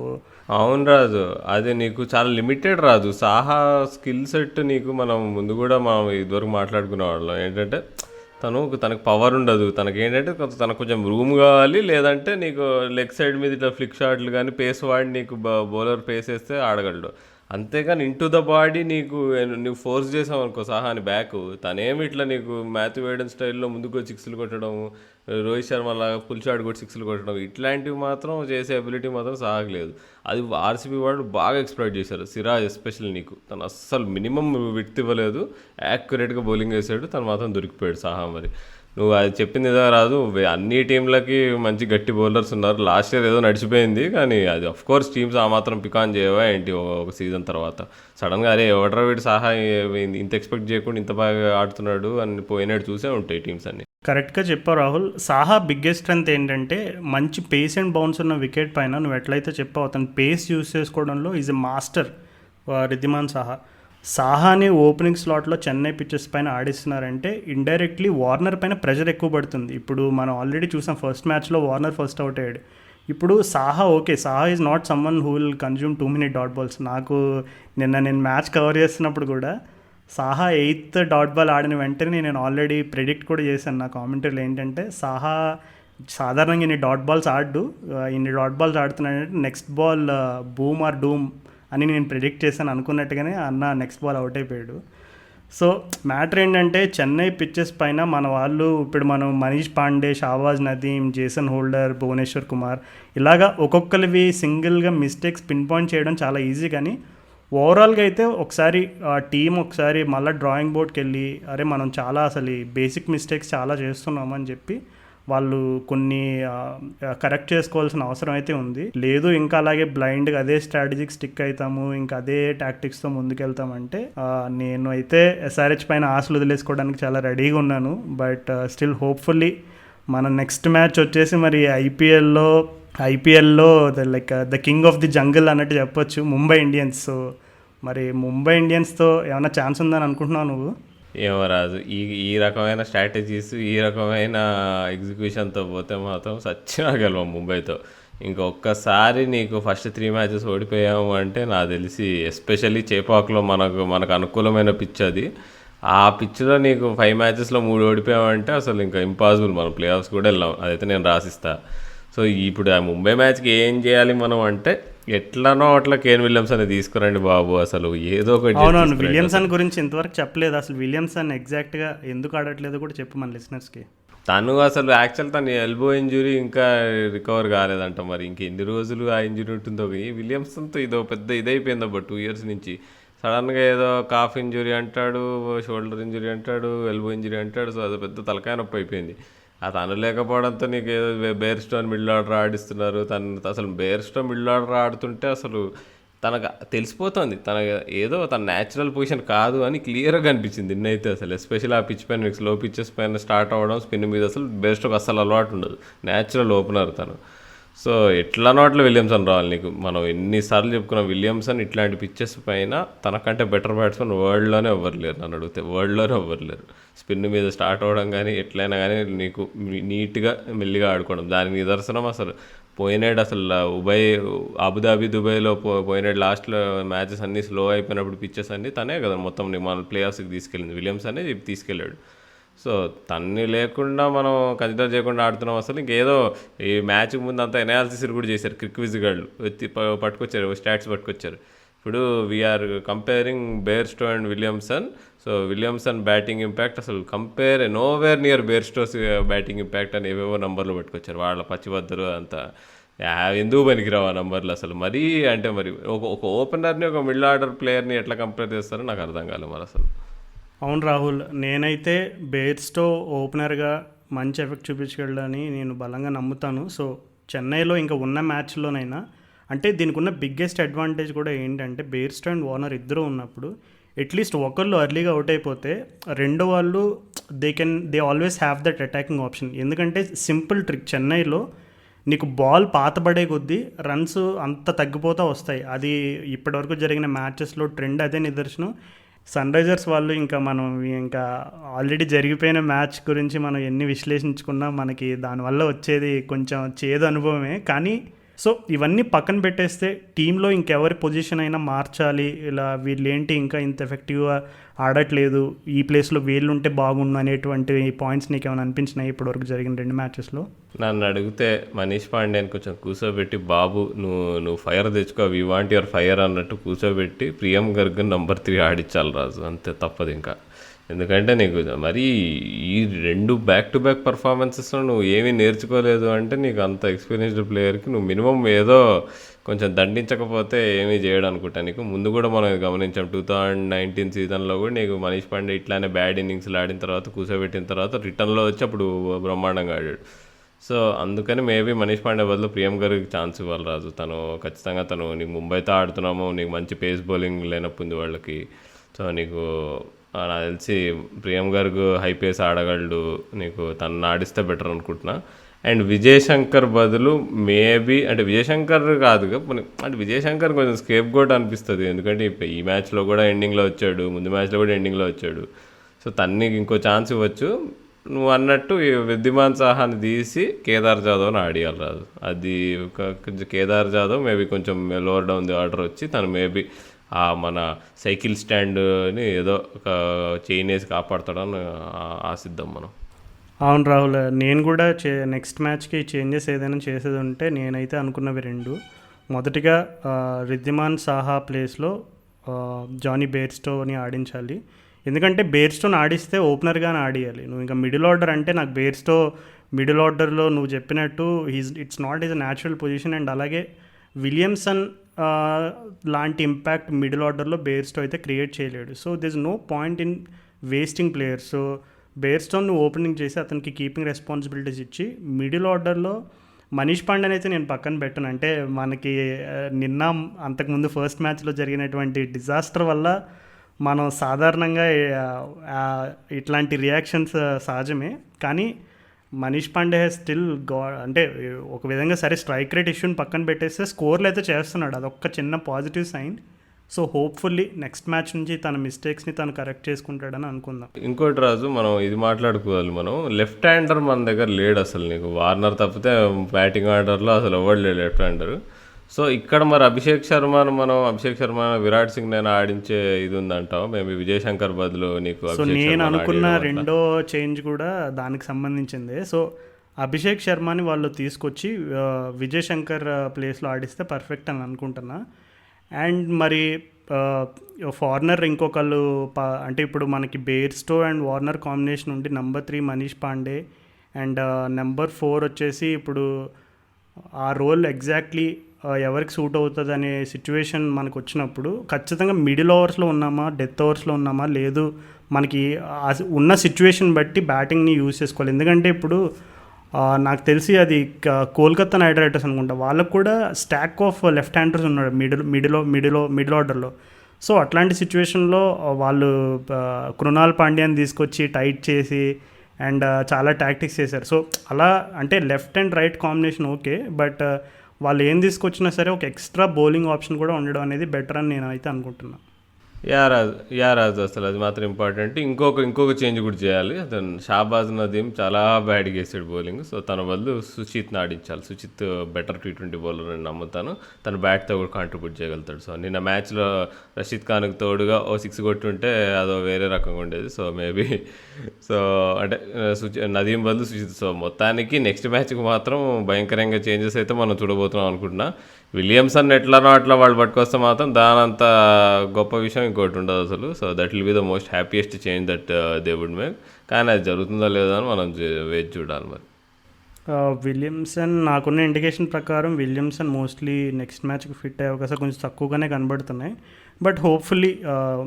అవును రాజు. అది నీకు చాలా లిమిటెడ్ రాదు సాహా స్కిల్ సెట్ నీకు మనం ముందు కూడా మనం ఇదివరకు మాట్లాడుకునే వాళ్ళం. ఏంటంటే తను తనకు పవర్ ఉండదు. తనకి ఏంటంటే కొంత తనకు కొంచెం రూమ్ కావాలి. లేదంటే నీకు లెగ్ సైడ్ మీద ఇట్లా ఫ్లిక్ షాట్లు కానీ పేస్ వాడి నీకు బౌలర్ పేస్ వేస్తే ఆడగలడు. అంతేగాని ఇంటూ ద బాడీ నీకు నువ్వు ఫోర్స్ చేసావు అనుకో సహాని బ్యాక్ తనేమి ఇట్లా నీకు మ్యాథ్ వేయడం స్టైల్లో ముందుకు సిక్స్లు కొట్టడం రోహిత్ శర్మ లాగా ఫుల్ కూడా కొట్టి సిక్స్లు కొట్టడం ఇట్లాంటివి మాత్రం చేసే అబిలిటీ మాత్రం సాగలేదు అది ఆర్సీబీ వాళ్ళు బాగా ఎక్స్ప్లోర్ చేశారు. సిరాజ్ ఎస్పెషల్ నీకు. తను అస్సలు మినిమం విడ్త్ ఇవ్వలేదు. యాక్యురేట్గా బౌలింగ్ వేసాడు. తను మాత్రం దొరికిపోయాడు సహా మరి. నువ్వు అది చెప్పింది ఏదో రాదు. అన్ని టీంలకి మంచి గట్టి బౌలర్స్ ఉన్నారు. లాస్ట్ ఇయర్ ఏదో నడిచిపోయింది కానీ అది అఫ్ కోర్స్ టీమ్స్ ఆ మాత్రం పికాన్ చేయవా ఏంటి ఒక సీజన్ తర్వాత. సడన్గా అరే ఎవడరా వీడి సహా ఇంత ఎక్స్పెక్ట్ చేయకుండా ఇంత బాగా ఆడుతున్నాడు అని పోయినట్టు చూసే ఉంటాయి టీమ్స్ అన్ని. కరెక్ట్గా చెప్పావు రాహుల్. సాహా బిగ్గెస్ట్ స్ట్రెంత్ ఏంటంటే మంచి పేస్ అండ్ బౌన్స్ ఉన్న వికెట్ పైన నువ్వు ఎట్లయితే చెప్పావు అతను పేస్ యూస్ చేసుకోవడంలో is a master Riddhiman Saha. Sawhney opening స్లాట్లో చెన్నై పిచ్చెస్ పైన ఆడిస్తున్నారంటే ఇండైరెక్ట్లీ వార్నర్ పైన ప్రెషర్ ఎక్కువ పడుతుంది. ఇప్పుడు మనం ఆల్రెడీ చూసాం ఫస్ట్ మ్యాచ్లో వార్నర్ ఫస్ట్ అవుట్ అయ్యాడు. ఇప్పుడు Saha okay Saha is not someone who will consume too many dot balls నాకు నిన్న నేను మ్యాచ్ కవర్ చేస్తున్నప్పుడు కూడా సాహా ఎయిత్ డాట్ బాల్ ఆడిన వెంటనే నేను ఆల్రెడీ ప్రెడిక్ట్ కూడా చేశాను. నా కామెంటరీలో ఏంటంటే సాహా సాధారణంగా ఇన్ని డాట్ బాల్స్ ఆడు ఇన్ని dot balls ఆడుతున్నాడంటే next ball boom or doom అని నేను ప్రెడిక్ట్ చేశాను అనుకున్నట్టుగానే అన్న నెక్స్ట్ బాల్ అవుట్ అయిపోయాడు. సో మ్యాటర్ ఏంటంటే చెన్నై పిచ్చెస్ పైన మన వాళ్ళు ఇప్పుడు మనం మనీష్ పాండే షావాజ్ నదీం జేసన్ హోల్డర్ భువనేశ్వర్ కుమార్ ఇలాగా ఒక్కొక్కరివి సింగిల్గా మిస్టేక్స్ పిన్ పాయింట్ చేయడం చాలా ఈజీ కానీ ఓవరాల్గా అయితే ఒకసారి ఆ టీం ఒకసారి మళ్ళీ డ్రాయింగ్ బోర్డ్కి వెళ్ళి అరే మనం చాలా అసలు ఈ బేసిక్ మిస్టేక్స్ చాలా చేస్తున్నామని చెప్పి వాళ్ళు కొన్ని కరెక్ట్ చేసుకోవాల్సిన అవసరం అయితే ఉంది. లేదు ఇంకా అలాగే బ్లైండ్గా అదే స్ట్రాటజీకి స్టిక్ అవుతాము ఇంకా అదే టాక్టిక్స్తో ముందుకెళ్తామంటే నేను అయితే ఎస్ఆర్హెచ్ పైన ఆశలు వదిలేసుకోవడానికి చాలా రెడీగా ఉన్నాను. బట్ స్టిల్ హోప్ఫుల్లీ మన నెక్స్ట్ మ్యాచ్ వచ్చేసి మరి ఐపీఎల్లో ఐపీఎల్లో the like the king of the jungle అన్నట్టు చెప్పొచ్చు. ముంబై ఇండియన్స్. సో మరి ముంబై ఇండియన్స్తో ఏమైనా ఛాన్స్ ఉందని అనుకుంటున్నావు నువ్వు? ఏమో రాదు ఈ ఈ రకమైన స్ట్రాటజీస్ ఈ రకమైన ఎగ్జిక్యూషన్తో పోతే మాత్రం సచ్చినా గెలవం ముంబైతో. ఇంకొక్కసారి నీకు ఫస్ట్ త్రీ మ్యాచెస్ ఓడిపోయాము అంటే నాకు తెలిసి ఎస్పెషల్లీ చేపాకులో మనకు మనకు అనుకూలమైన పిచ్ అది. ఆ పిచ్లో నీకు ఫైవ్ మ్యాచెస్లో మూడు ఓడిపోయామంటే అసలు ఇంకా ఇంపాసిబుల్ మనం ప్లే ఆఫ్స్ కూడా వెళ్ళాం. అదైతే నేను రాసిస్తా. సో ఇప్పుడు ఆ ముంబై మ్యాచ్కి ఏం చేయాలి మనం అంటే ఎట్లనో అట్లా కేన్ విలియమ్స్ అనేది తీసుకురండి బాబు అసలు. ఏదో ఒకటి అవునవును. విలియమ్సన్ గురించి ఇంతవరకు చెప్పలేదు. అసలు విలియమ్సన్ ఎగ్జాక్ట్గా ఎందుకు ఆడట్లేదో కూడా చెప్పు మన లిసనర్స్కి తను అసలు యాక్చువల్ తన ఎల్బో ఇంజురీ ఇంకా రికవర్ కాలేదంట మరి. ఇంక ఎన్ని రోజులు ఆ ఇంజురీ ఉంటుందో విలియమ్సన్తో ఇదో పెద్ద ఇదైపోయింది అబ్బా టూ ఇయర్స్ నుంచి. సడన్గా ఏదో కాఫ్ ఇంజురీ అంటాడు షోల్డర్ ఇంజురీ అంటాడు ఎల్బో ఇంజురీ అంటాడు సో అది పెద్ద తలకాయ నొప్పి అయిపోయింది. ఆ తను లేకపోవడంతో నీకు ఏదో బేర్ స్టోన్ మిడిల్ ఆర్డర్ ఆడిస్తున్నారు. తను అసలు బేర్ స్టోన్ మిడిల్ ఆర్డర్ ఆడుతుంటే అసలు తనకు తెలిసిపోతుంది. తన ఏదో తన న్యాచురల్ పొజిషన్ కాదు అని క్లియర్గా అనిపించింది నిన్నైతే అసలు. ఎస్పెషల్ ఆ పిచ్ పైన స్లో పిచ్చెస్ పైన స్టార్ట్ అవ్వడం స్పిన్ మీద అసలు బెస్ట్ అసలు అలవాటు ఉండదు. న్యాచురల్ ఓపెనర్ తను. సో ఎట్లా నోట్ల విలియమ్సన్ రావాలి నీకు? మనం ఎన్నిసార్లు చెప్పుకున్నాం విలియమ్సన్ ఇట్లాంటి పిచ్చెస్ పైన తనకంటే బెటర్ బ్యాట్స్మెన్ వరల్డ్లోనే ఎవ్వరు లేరు నన్ను అడిగితే. వరల్డ్లోనే ఎవ్వరు లేరు. స్పిన్ మీద స్టార్ట్ అవ్వడం కానీ ఎట్లయినా కానీ నీకు నీట్గా మెల్లిగా ఆడుకోవడం. దానికి నిదర్శనం అసలు పోయినాడు అసలు ఉబయ్ అబుదాబి దుబాయ్లో పో పోయినాడు లాస్ట్లో మ్యాచెస్ అన్నీ స్లో అయిపోయినప్పుడు పిచ్చెస్ అన్నీ తనే కదా మొత్తం మన ప్లేయర్స్కి తీసుకెళ్ళింది. విలియమ్స్ అనేది తీసుకెళ్ళాడు. సో తన్ని లేకుండా మనం కన్సిడర్ చేయకుండా ఆడుతున్నాం అసలు ఇంకేదో ఈ మ్యాచ్ ముందు అంతా ఎనాలిసిస్ కూడా చేశారు. క్రిక్ విజ్ గాళ్ళు పట్టుకొచ్చారు స్టాట్స్ పట్టుకొచ్చారు. ఇప్పుడు we're comparing Bairstow and Williamson so Williamson batting impact అసలు compare nowhere near Bairstow's batting impact అని ఏవేవో నంబర్లు పట్టుకొచ్చారు. వాళ్ళ పచ్చిబద్దరు అంతా. యా, ఎందుకు పనికిరావు ఆ నంబర్లు అసలు? మరీ అంటే మరి ఒక ఒక ఓపెనర్ని ఒక మిడిల్ ఆర్డర్ ప్లేయర్ని ఎట్లా కంపేర్ చేస్తారో నాకు అర్థం కాలేదు మరి అసలు. అవును రాహుల్ నేనైతే బేర్స్టో ఓపెనర్గా మంచి ఎఫెక్ట్ చూపించగలని నేను బలంగా నమ్ముతాను. సో చెన్నైలో ఇంకా ఉన్న మ్యాచ్లోనైనా అంటే దీనికి ఉన్న బిగ్గెస్ట్ అడ్వాంటేజ్ కూడా ఏంటంటే బేర్స్టో అండ్ వార్నర్ ఇద్దరు ఉన్నప్పుడు అట్లీస్ట్ ఒకళ్ళు అర్లీగా అవుట్ అయిపోతే రెండో వాళ్ళు they can they always have that attacking option ఎందుకంటే సింపుల్ ట్రిక్ చెన్నైలో నీకు బాల్ పాతబడే కొద్దీ రన్స్ అంత తగ్గిపోతూ వస్తాయి. అది ఇప్పటివరకు జరిగిన మ్యాచెస్లో ట్రెండ్ అదే నిదర్శనం. సన్ రైజర్స్ వాళ్ళు ఇంకా మనం ఇంకా ఆల్రెడీ జరిగిపోయిన మ్యాచ్ గురించి మనం ఎన్ని విశ్లేషించుకున్నా మనకి దానివల్ల వచ్చేది కొంచెం చేదు అనుభవమే. కానీ సో ఇవన్నీ పక్కన పెట్టేస్తే టీంలో ఇంకెవరి పొజిషన్ అయినా మార్చాలి. ఇలా వీళ్ళేంటి ఇంకా ఇంత ఎఫెక్టివ్గా ఆడట్లేదు? ఈ ప్లేస్లో వీళ్ళు ఉంటే బాగుండు అనేటువంటి పాయింట్స్ నీకు ఏమైనా అనిపించినాయి ఇప్పటివరకు జరిగిన రెండు మ్యాచెస్లో? నన్ను అడిగితే మనీష్ పాండేని కొంచెం కూర్చోబెట్టి బాబు నువ్వు నువ్వు ఫైర్ తెచ్చుకో వీ వాంట్ యువర్ ఫైర్ అన్నట్టు కూర్చోబెట్టి ప్రియం గర్గ్ నంబర్ త్రీ ఆడించాలి రాజు. అంతే తప్పదు ఇంకా ఎందుకంటే నీకు మరి ఈ రెండు బ్యాక్ టు బ్యాక్ పర్ఫార్మెన్సెస్లో నువ్వు ఏమీ నేర్చుకోలేదు అంటే నీకు అంత ఎక్స్పీరియన్స్డ్ ప్లేయర్కి నువ్వు మినిమం ఏదో కొంచెం దండించకపోతే ఏమీ చేయడం అనుకుంటా. నీకు ముందు కూడా మనం గమనించాం. టూ థౌజండ్ నైన్టీన్ సీజన్లో కూడా నీకు మనీష్ పాండే ఇట్లానే బ్యాడ్ ఇన్నింగ్స్లు ఆడిన తర్వాత కూర్చోబెట్టిన తర్వాత రిటర్న్లో వచ్చి అప్పుడు బ్రహ్మాండంగా ఆడాడు. సో అందుకని మేబీ మనీష్ పాండే బదులు ప్రియం గారికి ఛాన్స్ ఇవ్వాలి రాజు. తను ఖచ్చితంగా తను నీకు ముంబైతో ఆడుతున్నాము నీకు మంచి పేస్ బౌలింగ్ లేనప్పుడు వాళ్ళకి. సో నీకు నాకు తెలిసి ప్రియం గారికి హైపేస్ ఆడగలడు నీకు తను ఆడిస్తే బెటర్ అనుకుంటున్నా. అండ్ విజయశంకర్ బదులు మేబీ అంటే విజయశంకర్ శంకర్ అంటే విజయశంకర్ కొంచెం స్కేప్ గోట్ అనిపిస్తుంది. ఎందుకంటే ఈ మ్యాచ్లో కూడా ఎండింగ్లో వచ్చాడు ముందు మ్యాచ్లో కూడా ఎండింగ్లో వచ్చాడు. సో తనకి ఇంకో ఛాన్స్ ఇవ్వచ్చు. నువ్వు అన్నట్టు విద్యమాన్ సాహాన్ని తీసి కేదార్ జాదవ్ని ఆడియాలి రాదు. అది ఒక కొంచెం కేదార్ జాదవ్ మేబీ కొంచెం లోవర్ డౌన్ ది ఆర్డర్ వచ్చి తను మేబీ ఆ మన సైకిల్ స్టాండ్ని ఏదో ఒక చైన్ వేసి కాపాడతాడని ఆశిద్దాం మనం. అవును రాహుల్ నేను కూడా చే నెక్స్ట్ మ్యాచ్కి చేంజెస్ ఏదైనా చేసేది ఉంటే నేనైతే అనుకున్నవి రెండు. మొదటిగా రిద్దిమాన్ సాహా ప్లేస్లో జానీ బేర్స్టోని ఆడించాలి. ఎందుకంటే బేర్స్టోని ఆడిస్తే ఓపెనర్గానే ఆడియాలి. నువ్వు ఇంకా మిడిల్ ఆర్డర్ అంటే నాకు బేర్స్టో మిడిల్ ఆర్డర్లో నువ్వు చెప్పినట్టు he's it's not is a natural position and అలాగే విలియమ్సన్ లాంటి ఇంపాక్ట్ మిడిల్ ఆర్డర్లో బేర్స్టో అయితే క్రియేట్ చేయలేడు. So this no point in wasting players so Bairstow opening చేసి అతనికి కీపింగ్ రెస్పాన్సిబిలిటీస్ ఇచ్చి మిడిల్ ఆర్డర్లో మనీష్ పాండేని అయితే నేను పక్కన పెట్టను. అంటే మనకి నిన్న అంతకుముందు ఫస్ట్ మ్యాచ్లో జరిగినటువంటి డిజాస్టర్ వల్ల మనం సాధారణంగా ఇట్లాంటి రియాక్షన్స్ సహజమే. కానీ మనీష్ పాండే స్టిల్గా అంటే ఒక విధంగా సరే స్ట్రైక్ రేట్ ఇష్యూని పక్కన పెట్టేస్తే స్కోర్లు అయితే చేస్తున్నాడు. అదొక్క చిన్న positive sign so hopefully next match నుంచి తన మిస్టేక్స్ని తను కరెక్ట్ చేసుకుంటాడని అనుకుందాం. ఇంకోటి రాజు మనం ఇది మాట్లాడుకోవాలి మనం. లెఫ్ట్ హ్యాండర్ మన దగ్గర లేడు అసలు నీకు. వార్నర్ తప్పితే బ్యాటింగ్ ఆర్డర్లో అసలు ఎవరు లేడు లెఫ్ట్ హ్యాండర్ సో ఇక్కడ మరి అభిషేక్ శర్మను మనం అభిషేక్ శర్మ విరాట్ సింగ్ నేను ఆడించే ఇది ఉందంటావు? మేబీ విజయ్ శంకర్ బదులు నీకు సో నేను అనుకున్న. రెండో చేంజ్ కూడా దానికి సంబంధించిందే. సో అభిషేక్ శర్మని వాళ్ళు తీసుకొచ్చి ఆ, విజయ్ శంకర్ ప్లేస్లో ఆడిస్తే పర్ఫెక్ట్ అని అనుకుంటున్నా. అండ్ మరి ఫార్నర్ ఇంకొకళ్ళు ప- అంటే ఇప్పుడు మనకి బేర్స్టో అండ్ వార్నర్ కాంబినేషన్ ఉండి number three Manish Pandey and number four వచ్చేసి ఇప్పుడు ఆ రోల్ ఎగ్జాక్ట్లీ ఎవరికి సూట్ అవుతుంది అనే సిచ్యువేషన్ మనకు వచ్చినప్పుడు ఖచ్చితంగా మిడిల్ ఓవర్స్లో ఉన్నామా డెత్ ఓవర్స్లో ఉన్నామా లేదు మనకి ఉన్న సిచ్యువేషన్ బట్టి బ్యాటింగ్ని యూజ్ చేసుకోవాలి. ఎందుకంటే ఇప్పుడు నాకు తెలిసి అది క- కోల్కతా నైట్ రైడర్స్ అనుకుంటా వాళ్ళకు కూడా స్టాక్ ఆఫ్ లెఫ్ట్ హ్యాండర్స్ ఉన్నాడు మిడిల్ మిడిల్ మిడిల్ మిడిల్ ఆర్డర్లో సో అట్లాంటి సిచ్యువేషన్లో వాళ్ళు కృణాల్ పాండ్యాన్ని తీసుకొచ్చి టైట్ చేసి అండ్ చాలా టాక్టిక్స్ చేశారు. సో అలా అంటే left and right combination okay but వాళ్ళు ఏం తీసుకొచ్చినా సరే ఒక ఎక్స్ట్రా బౌలింగ్ ఆప్షన్ కూడా ఉండడం అనేది బెటర్ అని నేను అయితే అనుకుంటున్నాను యా రాజు యా అసలు అది మాత్రం ఇంపార్టెంట్ ఇంకొక ఇంకొక చేంజ్ కూడా చేయాలి. అతను షాబాజ్ నదీం చాలా బ్యాడ్గా వేసాడు బౌలింగ్ సో తన బదులు సుచిత్ని ఆడించాలి. Suchith better T twenty bowler అని నమ్ముతాను. తన బ్యాట్తో కూడా కాంట్రిబ్యూట్ చేయగలుగుతాడు. సో నిన్న మ్యాచ్లో రషీద్ ఖాన్కి తోడుగా ఓ సిక్స్ కొట్టుంటే అదో వేరే రకంగా ఉండేది. సో మేబీ సో అంటే సుచి నదీం బదులు సుచిత్. సో మొత్తానికి నెక్స్ట్ మ్యాచ్కి మాత్రం భయంకరంగా చేంజెస్ అయితే మనం చూడబోతున్నాం అనుకుంటున్నా. విలియమ్సన్ ఎట్లానో అట్లా వాళ్ళు పట్టుకొస్తే మాత్రం దానంత గొప్ప విషయం ఇంకోటి ఉండదు అసలు. So that will be the most happiest change that they would make కానీ అది జరుగుతుందో లేదో అని మనం వేచి చూడాలి మరి. Uh, విలియమ్సన్ నాకున్న ఇండికేషన్ ప్రకారం విలియమ్సన్ మోస్ట్లీ నెక్స్ట్ మ్యాచ్కి ఫిట్ అయ్యే అవకాశం కొంచెం తక్కువగానే కనబడుతున్నాయి. బట్ హోప్ఫుల్లీ uh,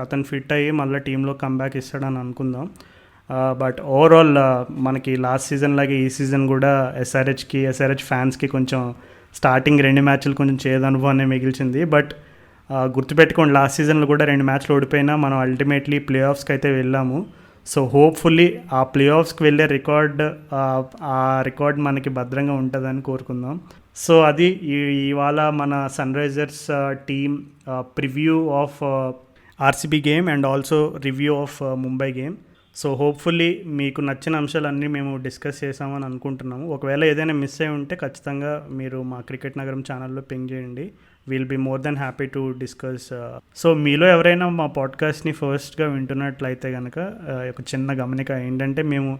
అతను ఫిట్ అయ్యి మళ్ళీ టీంలో కంబ్యాక్ ఇస్తాడని అనుకుందాం. Uh, బట్ ఓవరాల్ మనకి లాస్ట్ సీజన్ లాగే ఈ సీజన్ కూడా ఎస్ఆర్హెచ్కి ఎస్ఆర్హెచ్ ఫ్యాన్స్కి కొంచెం స్టార్టింగ్ రెండు మ్యాచ్లు కొంచెం చేదు అనుభవాన్ని మిగిల్చింది. బట్ గుర్తుపెట్టుకోండి లాస్ట్ సీజన్లో కూడా రెండు మ్యాచ్లు ఓడిపోయినా మనం అల్టిమేట్లీ ప్లే ఆఫ్స్కి అయితే వెళ్ళాము. సో హోప్ఫుల్లీ ఆ ప్లే ఆఫ్స్కి వెళ్ళే రికార్డ్ ఆ రికార్డ్ మనకి భద్రంగా ఉంటుందని కోరుకుందాం. సో అది ఇవాళ మన Sunrisers team preview of RCB game and also review of Mumbai game so hopefully మీకు నచ్చిన అంశాలన్నీ మేము డిస్కస్ చేసామని అనుకుంటున్నాము. ఒకవేళ ఏదైనా మిస్ అయి ఉంటే ఖచ్చితంగా మీరు మా క్రికెట్ నగరం ఛానల్లో పింగ్ చేయండి. Will be more than happy to discuss so మీలో ఎవరైనా మా పాడ్కాస్ట్ని ఫస్ట్గా వింటున్నట్లయితే కనుక ఒక uh, చిన్న గమనిక ఏంటంటే మేము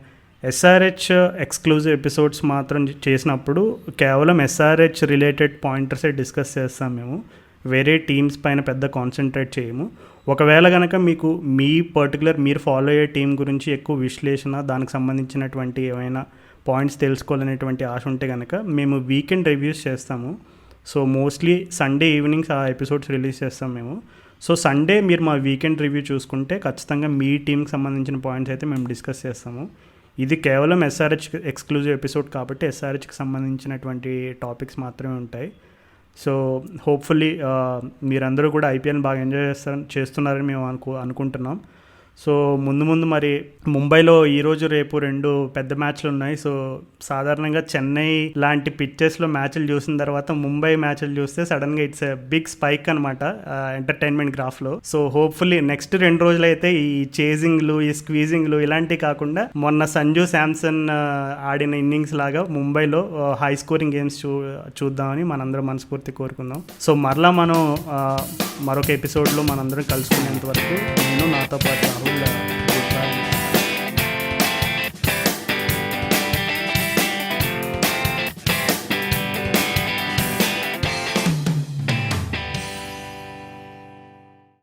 ఎస్ఆర్హెచ్ ఎక్స్క్లూజివ్ ఎపిసోడ్స్ మాత్రం చేసినప్పుడు కేవలం ఎస్ఆర్హెచ్ రిలేటెడ్ పాయింటర్సే డిస్కస్ చేస్తాం మేము. వేరే టీమ్స్ పైన పెద్ద కాన్సన్ట్రేట్ చేయము. ఒకవేళ కనుక మీకు మీ పర్టికులర్ మీరు ఫాలో అయ్యే టీం గురించి ఎక్కువ విశ్లేషణ దానికి సంబంధించినటువంటి ఏమైనా పాయింట్స్ తెలుసుకోవాలనేటువంటి ఆశ ఉంటే కనుక మేము వీకెండ్ రివ్యూస్ చేస్తాము. సో మోస్ట్లీ సండే ఈవినింగ్స్ ఆ ఎపిసోడ్స్ రిలీజ్ చేస్తాం మేము. సో సండే మీరు మా వీకెండ్ రివ్యూ చూసుకుంటే ఖచ్చితంగా మీ టీంకి సంబంధించిన పాయింట్స్ అయితే మేము డిస్కస్ చేస్తాము. ఇది కేవలం ఎస్ఆర్హెచ్ ఎక్స్క్లూజివ్ ఎపిసోడ్ కాబట్టి ఎస్ఆర్హెచ్కి సంబంధించినటువంటి టాపిక్స్ మాత్రమే ఉంటాయి. సో హోప్ఫుల్లీ మీరందరూ కూడా ఐపీఎల్ బాగా ఎంజాయ్ చేస్తారు చేస్తున్నారని మేము అనుకు అనుకుంటున్నాం. సో ముందు ముందు మరి ముంబైలో ఈరోజు రేపు రెండు పెద్ద మ్యాచ్లు ఉన్నాయి. సో సాధారణంగా చెన్నై లాంటి పిచ్చెస్లో మ్యాచ్లు చూసిన తర్వాత ముంబై మ్యాచ్లు చూస్తే సడన్గా ఇట్స్ బిగ్ స్పైక్ అనమాట ఎంటర్టైన్మెంట్ గ్రాఫ్లో. సో హోప్ఫుల్లీ నెక్స్ట్ రెండు రోజులు అయితే ఈ చేజింగ్లు ఈ స్క్వీజింగ్లు ఇలాంటివి కాకుండా మొన్న సంజు శాంసన్ ఆడిన ఇన్నింగ్స్ లాగా ముంబైలో హై స్కోరింగ్ గేమ్స్ చూ చూద్దామని మనందరం మనస్ఫూర్తి కోరుకుందాం. సో మరలా మనం మరొక ఎపిసోడ్లో మనందరం కలుసుకునేంత వరకు నేను నాతో పాటు రాహుల్ గుడ్ బై